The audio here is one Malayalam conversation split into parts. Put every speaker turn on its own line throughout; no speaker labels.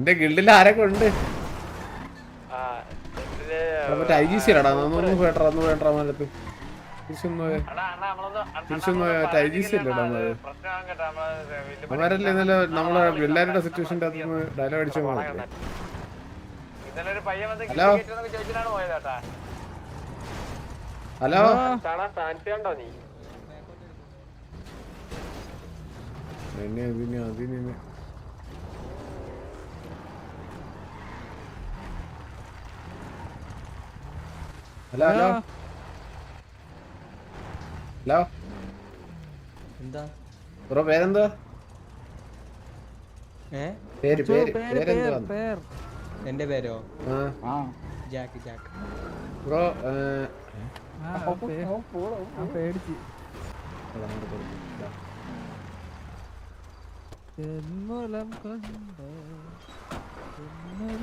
എന്റെ ഗിൽഡിൽ ആരൊക്കെ ഉണ്ട്? എടാ, മറ്റേ ഐ ജി സി അടാ ഒന്ന് വേണ്ട ഒന്ന് വേണ്ട മലത്ത് തിരിച്ചൊന്ന് പോയെ. തിരിച്ചൊന്ന് പോയെ. മറ്റേ ഐ ജി സി അല്ലേ ഇടാ ഇന്നലെ നമ്മളെ എല്ലാവരുടെ സിറ്റുവേഷന്റെ അകത്ത് ഡയലോഗ് അടിച്ചു പോകണല്ലേ
ഇന്നലെ ഒരു പയ്യൻ വന്ന്
ഹലോ. അതിന് ഹലോ ഹലോ ഹലോ
എന്താ?
ബ്രോ പേരെന്താ
ഏ?
പേര് പേര് പേരെന്താ
എന്റെ പേരോ
ആ.
Jack Jack.
ബ്രോ
പേടിച്ച്.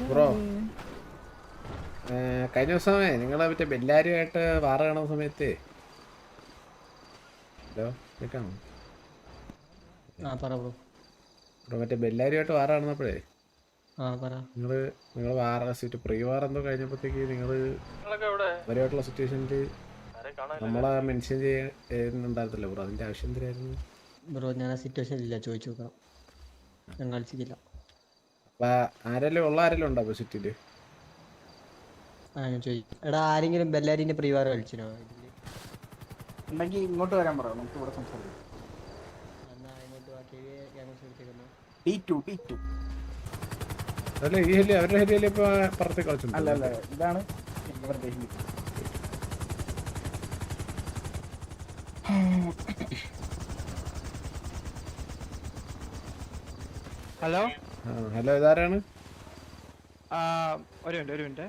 ബ്രോ കഴിഞ്ഞ ദിവസമേ നിങ്ങളെ മറ്റേ ബെല്ലാരിയായിട്ട് വാറ കാണുന്ന സമയത്ത്. ഹലോ കേൾക്കാമോ
ആ പറ ബ്രോ.
ബ്രോ മറ്റേ ബെല്ലാരിയായിട്ട് വാറ കാണുന്നപ്പോഴേ.
ആ പറ.
നിങ്ങൾ നിങ്ങൾ വാറ സീറ്റ് പ്രീ വാർ എന്തോ കഴിഞ്ഞപ്പോഴത്തേക്ക് നിങ്ങൾ അവരുമായിട്ടുള്ള സിറ്റുവേഷനിൽ നമ്മളെ മെൻഷൻ ചെയ്യുന്നുണ്ടായിരുന്നല്ലോ ബ്രോ. അതിന്റെ ആവശ്യം എന്തിനായിരുന്നു?
ബ്രോ ഞാൻ ആ സിറ്റുവേഷൻ ഇല്ല. ചോദിച്ചു നോക്കാം ഞാൻ കളിച്ചിട്ടില്ല.
അപ്പൊ ആരെല്ലാം ഉള്ള ആരെല്ലാം ഉണ്ടോ
ആ ഞാൻ ചോദിക്കും. എടാ ആരെങ്കിലും ബെല്ലാരിന്റെ പ്രീവാർ കളിച്ചിനോ?
ഉണ്ടെങ്കിൽ ഇങ്ങോട്ട് വരാൻ പറ നമുക്ക് ഇവിടെ സംസാരിക്കാം.
എന്നാ ഇങ്ങോട്ട് എടുത്തേക്കുന്നു.
ടി ടു ടി ടു
അല്ല ഈ ഹെലി അവരുടെ ഹെലിയിൽ ഇപ്പൊ പുറത്ത്
അല്ല അല്ല ഇതാണ് ഇവരുടെ.
ഹലോ.
ഹലോ ഇതാരാണ്?
ഒരു മിനിറ്റ് ഒരു മിനിറ്റ്.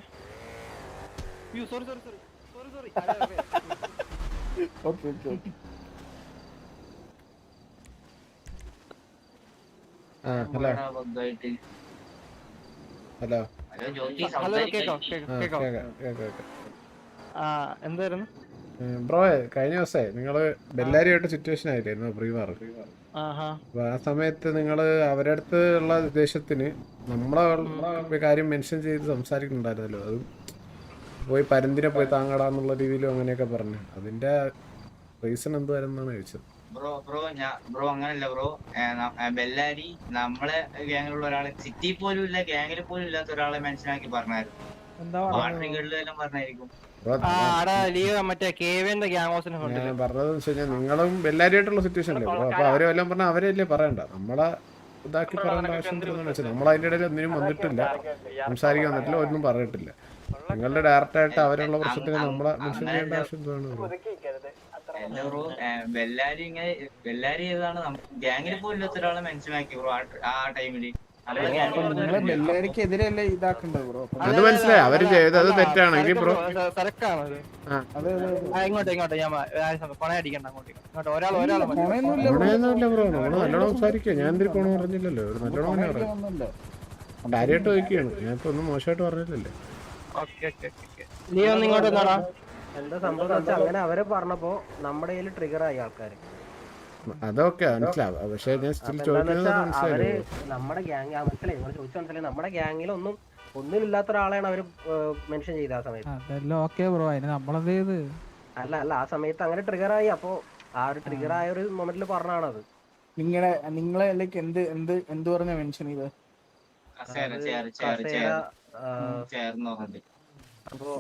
അയ്യോ sorry sorry sorry sorry sorry
okay okay okay
ആ ഹലോ
കേക്കോ കേക്കോ എന്തായിരുന്നു?
ബ്രോ കഴിഞ്ഞ ദിവസേ നിങ്ങൾ ബെല്ലാരിയായിട്ട് സിറ്റുവേഷൻ ആയില്ലായിരുന്നു പ്രീവാർ
ആഹാ.
അപ്പൊ ആ സമയത്ത് നിങ്ങൾ അവരുടെ അടുത്ത് ഉള്ള ഉദ്ദേശത്തിന് നമ്മളെ ഉള്ള കാര്യം മെൻഷൻ ചെയ്ത് സംസാരിക്കുന്നുണ്ടായിരുന്നല്ലോ അതും പോയി പരന്തിനെ പോയി താങ്ങടാന്നുള്ള രീതിയിലും അങ്ങനെയൊക്കെ പറഞ്ഞു. അതിന്റെ റീസൺ എന്തുവായിരുന്നാണ് ചോദിച്ചത്?
ബ്രോ ബ്രോ ഞാൻ ബ്രോ അങ്ങനല്ല ബ്രോ. ബെല്ലാരി നമ്മളെ ഗ്യാങ്ങിലുള്ള ഒരാളെ സിറ്റി പോലും ഇല്ല ഗ്യാങ്ങിൽ പോലും ഇല്ലാത്ത ഒരാളെ മനസ്സിലാക്കി പറഞ്ഞായിരുന്നു.
പറഞ്ഞത്? നിങ്ങളും ബെല്ലാരിയായിട്ടുള്ള സിറ്റുവേഷൻ അല്ലേ? അപ്പൊ അവരെ എല്ലാം പറഞ്ഞാൽ അവരല്ലേ പറയണ്ട. നമ്മളെ ഇതാക്കി പറയേണ്ട ആവശ്യം വെച്ചാൽ നമ്മൾ അതിന്റെ ഇടയിൽ ഒന്നിനും വന്നിട്ടില്ല. സംസാരിക്കാൻ വന്നിട്ടില്ല ഒന്നും പറഞ്ഞിട്ടില്ല. നിങ്ങളുടെ ഡയറക്റ്റ് ആയിട്ട് അവരുള്ള പ്രശ്നത്തിന് നമ്മളെ മെൻഷൻ ചെയ്യേണ്ട ആവശ്യം എന്താണ്?
ബെല്ലാരി ഇങ്ങനെ ബെല്ലാരി ചെയ്താണ് ഗ്യാങ്ങിൽ പോലും ഒരാളെ മനസ്സിലാക്കി ബ്രോ ആ
ടൈമിൽ. ബെല്ലേരിക്കെതിരെയല്ലേ ഇതാക്കണ്ടത് ബ്രോ
അത് മനസ്സിലായി. അവർ ചെയ്തത് തെറ്റാണെങ്കിൽ ബ്രോ
ഇങ്ങോട്ട് ഇങ്ങോട്ട് ഞാൻ അങ്ങോട്ട്. ഇങ്ങോട്ട് ഒരാൾ ഒരാൾ മതി.
ഫോണൊന്നുമില്ല
ബ്രോ നമ്മൾ നല്ലോണം സംസാരിക്കുക. ഞാൻ എന്തിരി പറഞ്ഞില്ലല്ലോ? ഒരു നല്ലോണം
ഒന്നുമില്ല
കാര്യമായിട്ട് ചോദിക്കുകയാണ്. ഞാൻ ഇപ്പൊ ഒന്നും മോശമായിട്ട് പറഞ്ഞില്ലല്ലേ.
നീ ഒന്ന് ഇങ്ങോട്ട് വന്നോടാ
എന്താ സംഭവം? അങ്ങനെ അവർ പറഞ്ഞപ്പോ നമ്മുടെ കയ്യിൽ ട്രിഗർ ആയി ആൾക്കാര്.
അതൊക്കെ മനസ്സിലാവും. പക്ഷെ ഞാൻ സ്റ്റിൽ അവർ
നമ്മുടെ ഗ്യാങ് മനസ്സിലായി. ചോദിച്ചു മനസ്സിലായി. നമ്മുടെ ഗ്യാങ്ങിൽ ഒന്നും ഒന്നുമില്ലാത്ത ഒരാളെയാണ് അവർ മെൻഷൻ ചെയ്ത ആ സമയത്ത്.
അതെല്ലാം ഓക്കെ ബ്രോ അതിന് നമ്മളെന്ത് ചെയ്ത്?
അല്ല അല്ല ആ സമയത്ത് അങ്ങനെ ട്രിഗർ ആയി. അപ്പോ ആ ഒരു ട്രിഗർ ആയ ഒരു മൊമെന്റിൽ പറഞ്ഞാണത്.
നിങ്ങളെ നിങ്ങളെ ലൈക്ക് എന്ത് എന്ത് എന്ത് പറഞ്ഞ മെൻഷൻ ചെയ്ത്
അപ്പോ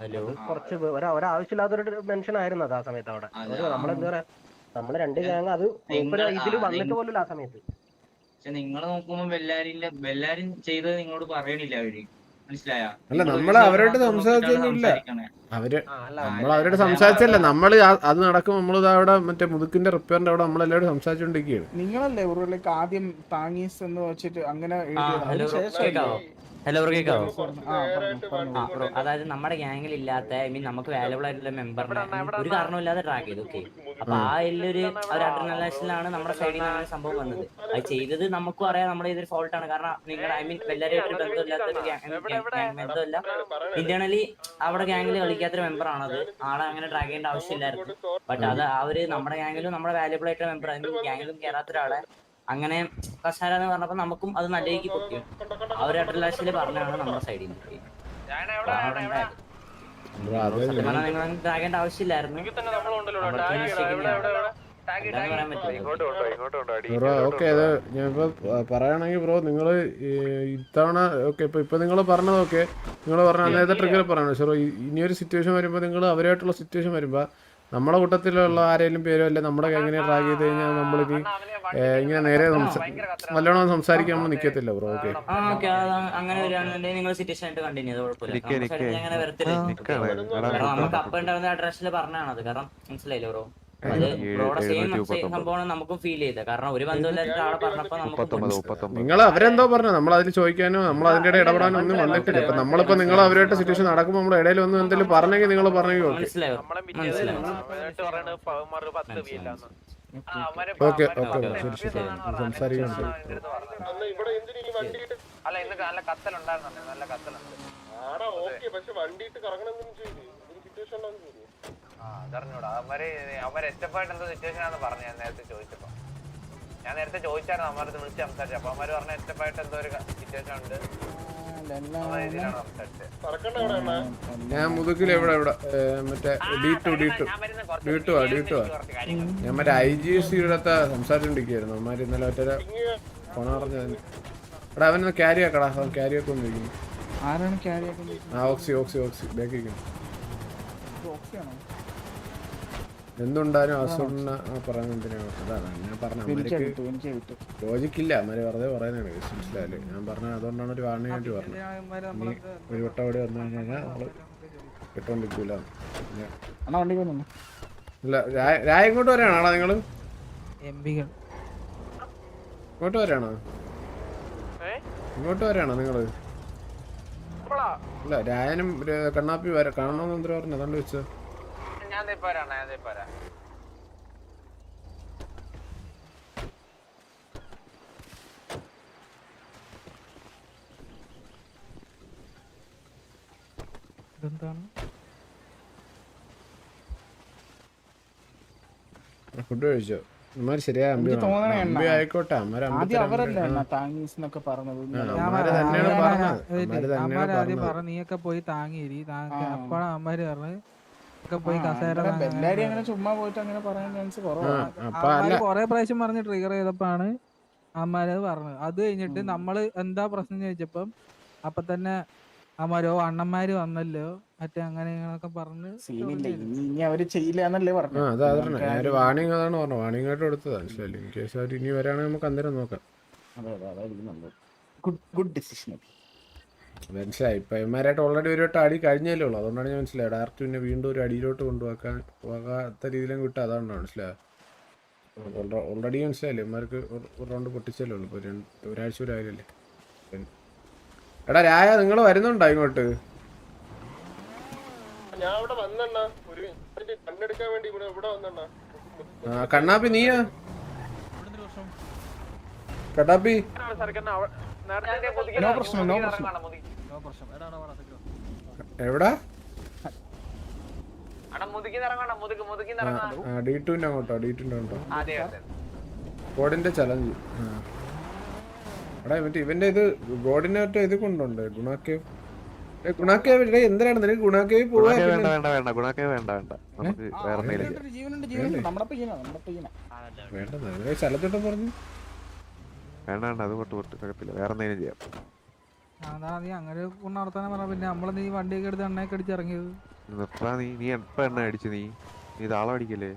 ഹലോ.
കുറച്ച് ഒരാവശ്യമില്ലാത്തൊരു മെൻഷൻ ആയിരുന്നു അത് ആ സമയത്ത് അവിടെ. നമ്മളെന്താ പറയാ നമ്മൾ രണ്ട് ഗ്യാങ് അത് ഇതിൽ വന്നിട്ട് പോലും ആ സമയത്ത്.
പക്ഷെ നിങ്ങൾ നോക്കുമ്പോ ബെല്ലാരില്ല ബെല്ലാരി ചെയ്തത് നിങ്ങളോട് പറയണില്ല അവർ മനസ്സിലായ?
അല്ല, നമ്മൾ അവരോട് സംസാരിച്ചൊന്നുമില്ല.
അവർ അല്ല
നമ്മൾ അവരോട് സംസാരിച്ചല്ല. നമ്മൾ അത് നടക്കും നമ്മൾ അവിടെ മറ്റേ മുതുക്കിന്റെ റിപ്പയറിന്റെ അവിടെ നമ്മളെല്ലാവരും സംസാരിച്ചോണ്ടിരിക്കുകയാണ്.
നിങ്ങളല്ലേ ബ്രോ ആദ്യം താങ്ങീസ് എന്ന് വെച്ചിട്ട് അങ്ങനെ
ഹലോ കേൾക്കാവോ അതായത് നമ്മുടെ ഗ്യാങ്ങിൽ ഇല്ലാത്ത ഐ മീൻ നമുക്ക് വാലുബിൾ ആയിട്ടുള്ള മെമ്പറിനെ ഒരു കാരണമില്ലാതെ ട്രാക്ക് ചെയ്തു ഓക്കെ അപ്പൊ ആ വലിയൊരു ഒരു അഡ്രിനലിലാണ് നമ്മുടെ സൈഡിൽ നിന്നാണ് സംഭവം വന്നത്. അത് ചെയ്തത് നമുക്കും അറിയാം നമ്മുടെ ഇതൊരു ഫോൾട്ട് ആണ് കാരണം നിങ്ങൾ ഐ മീൻ എല്ലാവരുമായിട്ട് ബന്ധമില്ലാത്തൊരു ബന്ധമില്ല. ഇന്റേണലി അവിടെ ഗ്യാങ്ങിൽ കളിക്കാത്തൊരു മെമ്പർ അത് ആളെ അങ്ങനെ ഡ്രാഗ് ചെയ്യേണ്ട ആവശ്യമില്ലായിരുന്നു. ബട്ട് അത് ഒരു നമ്മുടെ ഗ്യാങ്ങിലും നമ്മുടെ വാല്യബിൾ ആയിട്ടുള്ള മെമ്പർ ആയിരുന്നു ഗ്യാങ്ങിലും കയറാത്ത ഒരാളെ അങ്ങനെ കസാര എന്ന് പറഞ്ഞപ്പോ നമുക്കും അത് നല്ല രീതിക്ക് പൊട്ടി. ആ ഒരു പറഞ്ഞാണ് നമ്മുടെ സൈഡിൽ നിന്ന് അവിടെ. നിങ്ങൾ ആവശ്യമില്ലായിരുന്നു.
ബ്രോ ഓക്കെ അത് ഞാനിപ്പോ പറയുകയാണെങ്കിൽ ബ്രോ നിങ്ങൾ ഇത്തവണ ഓക്കെ ഇപ്പൊ ഇപ്പൊ നിങ്ങൾ പറഞ്ഞതൊക്കെ നിങ്ങൾ പറഞ്ഞ നേരത്തെ ട്രിഗർ പറയണം. ഷെറോ ഇനിയൊരു സിറ്റുവേഷൻ വരുമ്പോൾ നിങ്ങൾ അവരായിട്ടുള്ള സിറ്റുവേഷൻ വരുമ്പോൾ നമ്മുടെ കൂട്ടത്തിലുള്ള ആരെങ്കിലും പേരോ അല്ലെ നമ്മുടെ എങ്ങനെ ട്രാക്ക് ചെയ്ത് കഴിഞ്ഞാൽ നമ്മളിനി ഇങ്ങനെ നേരെ നല്ലോണം സംസാരിക്കാൻ നമ്മൾ നിക്കത്തില്ല ബ്രോ ഓക്കെ
അങ്ങനെ വരികയാണെന്നുണ്ടെങ്കിൽ നിങ്ങൾ സിറ്റുവേഷൻ ആയിട്ട് കണ്ടിന്യൂ ചെയ്ത് കുഴപ്പമില്ല. അങ്ങനെ വരത്തില്ല. നമുക്ക് അപ്പ് ഉണ്ടാവുന്ന അഡ്രസ്സിൽ പറഞ്ഞാണത് കാരണം മനസ്സിലായില്ലേ ബ്രോ
നിങ്ങൾ അവരെന്തോ പറഞ്ഞു? നമ്മൾ അതിൽ ചോദിക്കാനോ നമ്മൾ അതിന്റെ ഇടയിൽ ഇടപെടാനോ ഒന്നും വന്നിട്ടില്ല. ഇപ്പൊ നമ്മളിപ്പോ നിങ്ങൾ അവരുമായിട്ട് സിറ്റുവേഷൻ നടക്കുമ്പോൾ നമ്മൾ ഇടയിൽ ഒന്നും എന്തെങ്കിലും പറഞ്ഞെങ്കിൽ നിങ്ങൾ പറഞ്ഞെങ്കിൽ ഓക്കെ.
മനസ്സിലായോ.
നമ്മളെ
മനസ്സിലായോ.
എന്നിട്ട് പറയണത് പവന്മാർക്ക് പത്ത് വീലാന്ന് ആ, അവന്മാര്
ഓക്കെ ശരി ശരി.
അല്ല ഇന്ന് നല്ല കത്തലുണ്ടായിരുന്നു നല്ല കത്തലുണ്ട്. ആ അതറിഞ്ഞൂടാ. അവന്മാര് അവന്മാര് എച്ചപ്പായിട്ട് എന്തോ സിറ്റുവേഷൻ ആണെന്ന് പറഞ്ഞു ഞാൻ നേരത്തെ ചോദിച്ചപ്പോ. ഞാൻ നേരത്തെ ചോദിച്ചായിരുന്നു അമ്മരത്ത് വിളിച്ച് സംസാരിച്ചു അപ്പൊ അവന്മാര് പറഞ്ഞ എച്ചപ്പായിട്ട് എന്തോ ഒരു സിറ്റുവേഷൻ ഉണ്ട്.
ഞാൻ മുതുക്കിൽ എവിടെ എവിടെ മറ്റേ D two D two. D two ആ ഡി ടു ആ. ഞാൻ മറ്റേ ഐ ജി എസ് സിയുടെ സംസാരിച്ചോണ്ടിരിക്കുന്നു അവന്മാര് ഇന്നലെ മറ്റേ കൊണ പറഞ്ഞ എടാ അവനൊന്ന് ക്യാരി ആക്കടാ. അവൻ ക്യാരി ആക്കൊന്നിരിക്കുന്നു
ആരാണ് ക്യാരി ആക്കുന്നത്
ആ ഓക്സി ഓക്സി ഓക്സി. ബാക്കിരിക്കുന്നു എന്തുണ്ടാലും അസുഖ പറയുന്നത് എന്തിനാണ് അതാണ്. ഞാൻ പറഞ്ഞ ലോജിക്കില്ല. അമ്മര് വെറുതെ പറയുന്നതാണ്. മനസ്സിലായില്ലേ? ഞാൻ പറഞ്ഞത് അതുകൊണ്ടാണ് ഒരു വാണിംഗ് ആയിട്ട് പറഞ്ഞത്. ഒരു വട്ടം അവിടെ വന്നു കഴിഞ്ഞാൽ നമ്മൾ കിട്ടോണ്ടിരിക്കൂല
അണ്ണാ വണ്ടി വന്നു?
ഇല്ല രായ- ഇങ്ങോട്ട് വരാണോ
നിങ്ങൾ?
ഇങ്ങോട്ട് വരാണോ?
ഏ?
ഇങ്ങോട്ട് വരാണോ നിങ്ങൾ? രായനും കണ്ണാപ്പി വരെ കാണണമെന്ന് എന്തിനാ പറഞ്ഞു? അതുകൊണ്ട് വെച്ചത്
ഞാൻ ദേ ഇപ്പൊ ഞാൻ വരാം
ഇതെന്താണ്
ഫുഡ് കഴിച്ചോ? അമ്മമാര് അമ്പി. ആയിക്കോട്ടെ അമ്മമാര്
ആദ്യം പറഞ്ഞത്.
അമ്മമാര് അമ്മമാര്
പറഞ്ഞു നീയൊക്കെ പോയി താങ്ങിയിരി. അപ്പോഴാണ് താങ്ങാൻ പറഞ്ഞു.
അങ്ങനെ ചുമ്മാ പോയിട്ട് അങ്ങനെ പറയാൻ ചാൻസ് കുറവാണ്
കൊറേ പ്രാവശ്യം പറഞ്ഞ് ട്രിഗർ ചെയ്തപ്പോഴാണ് അമ്മാര് അത് പറഞ്ഞത്. അത് കഴിഞ്ഞിട്ട് നമ്മൾ എന്താ പ്രശ്നം ചോദിച്ചപ്പം അപ്പൊ തന്നെ അമ്മാരോ അണ്ണന്മാര് വന്നല്ലോ. മറ്റേ അങ്ങനെ ഇങ്ങനൊക്കെ പറഞ്ഞ്
സീനില്ല ഇനി ഇനി അവർ ചെയ്യില്ല എന്നല്ലേ
ആ
പറഞ്ഞു
അതാ പറഞ്ഞ. ഞാൻ ഒരു വാണിംഗ് അതാണ് പറഞ്ഞു. വാണിംഗ് ആയിട്ട് എടുത്തതാ മനസ്സിലായില്ലേ? ഇൻ കേസ് അവർ ഇനി വരാണെങ്കിൽ നമുക്ക് അന്നേരം നോക്കാം.
അതെ അതെ അതായിരിക്കും നല്ലത്. ഗുഡ് ഗുഡ് ഡിസിഷൻ
മനസ്സിലായി. ഇപ്പൊ ഇവന്മാരായിട്ട് ഓൾറെഡി ഒരു വട്ടം അടി കഴിഞ്ഞല്ലേ ഉള്ളൂ. അതുകൊണ്ടാണ് ഞാൻ മനസ്സിലായത്. ഡയറക്റ്റ് പിന്നെ വീണ്ടും ഒരു അടിയിലോട്ട് കൊണ്ടുപോകാൻ പോകാത്ത രീതിയിലും കിട്ടുക. അതാണോ മനസ്സിലായത്. ഓൾറെഡി മനസ്സിലായില്ലേ? ഇമാർക്ക് ഒരു ഒരു റൗണ്ട് പൊട്ടിച്ചല്ലേ ഉള്ളൂ. ഇപ്പൊ രണ്ട് ഒരാഴ്ച ഒരു ആയില്ലേ എടാ രായ നിങ്ങൾ വരുന്നുണ്ടോ ഇങ്ങോട്ട്? ആ കണ്ണാപ്പി നീയാ. കണ്ണാപ്പി. എവിടാ? ആ ഡി ടുവിന്റെ അങ്ങോട്ടോ ഡി ടുവിന്റെ അങ്ങോട്ടോ.
അതെ അതെ
ഗോഡിന്റെ ചലഞ്ച് എടാ മറ്റേ ഇവന്റെ ഇത് ഗോഡിനെ മറ്റേ ഇത് കൊണ്ടുണ്ട് ഗുണാക്കേവ്? ഗുണാക്കേവ് ഇടേ എന്തിനാണ് നിനക്ക് ഗുണാക്കേവ് പോവാ
വേണ്ട വേണ്ട വേണ്ട ഗുണാക്കേ വേണ്ട വേണ്ട. നമുക്ക് വേറെ എന്തെങ്കിലും
ജീവനുണ്ട് ജീവനുണ്ട്. നമ്മുടെ പയ്യനാ നമ്മുടെ പയ്യനാ.
വേണ്ട നേരെ സ്ഥലത്തോട്ട് പറഞ്ഞു.
വേണ്ട വേണ്ട അത് പൊട്ട് പൊട്ട് കുഴപ്പമില്ല. വേറെ എന്തെങ്കിലും ചെയ്യാം.
അതാ നീ അങ്ങനെ കൊണ്ട് നടത്താൻ പറഞ്ഞ. പിന്നെ നമ്മൾ നീ വണ്ടിയൊക്കെ എടുത്ത് എണ്ണയൊക്കെ അടിച്ച് ഇറങ്ങിയത്.
നിർത്താ നീ നീ എപ്പ എണ്ണ അടിച്ചു നീ? നീ താളം അടിക്കല്ലേ?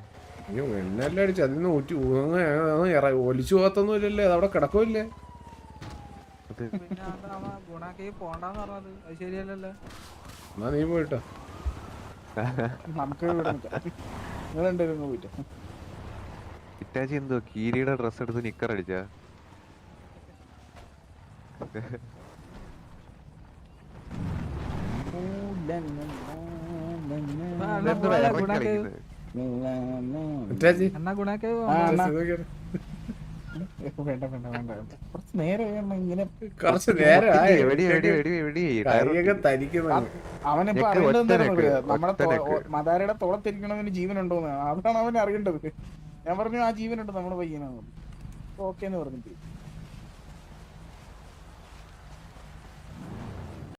അയ്യോ എന്നെല്ലാം അടിച്ചു? അതിൽ നിന്ന് ഊറ്റി ഒലിച്ചു പോകത്തൊന്നുമില്ലല്ലേ? അത് അവിടെ കിടക്കുമല്ലേ
അത്
പിന്നെ അത് അവൻ ഗുണാക്കി പോണ്ടാന്ന് പറഞ്ഞത് അത് ശരിയല്ലല്ലോ
എന്നാ നീ പോയിട്ടോ.
നമുക്ക് ഇവിടെ നിങ്ങൾ രണ്ടുപേരും പോയിട്ട്.
ഇറ്റാച്ചി എന്തോ കീരിയുടെ ഡ്രസ് എടുത്ത് നിക്കർ അടിച്ചാ.
അണ്ണാ
വേണ്ട വേണ്ട വേണ്ട. കുറച്ച് നേരം ഇങ്ങനെ
കുറച്ച് നേരമായി
വെടി വെടി വെടി വെടി.
കൈയൊക്കെ തരിക്കുന്നു.
അവനിപ്പോ അറിയേണ്ടത്? നമ്മുടെ. മദാരയുടെ തോളത്തിരിക്കണവന് ജീവനുണ്ടോന്ന്. അതാണ് അവൻ അറിയേണ്ടത്. ഞാൻ പറഞ്ഞു ആ ജീവനുണ്ട് നമ്മുടെ പയ്യനാണ് ഓക്കെ എന്ന് പറഞ്ഞിട്ട്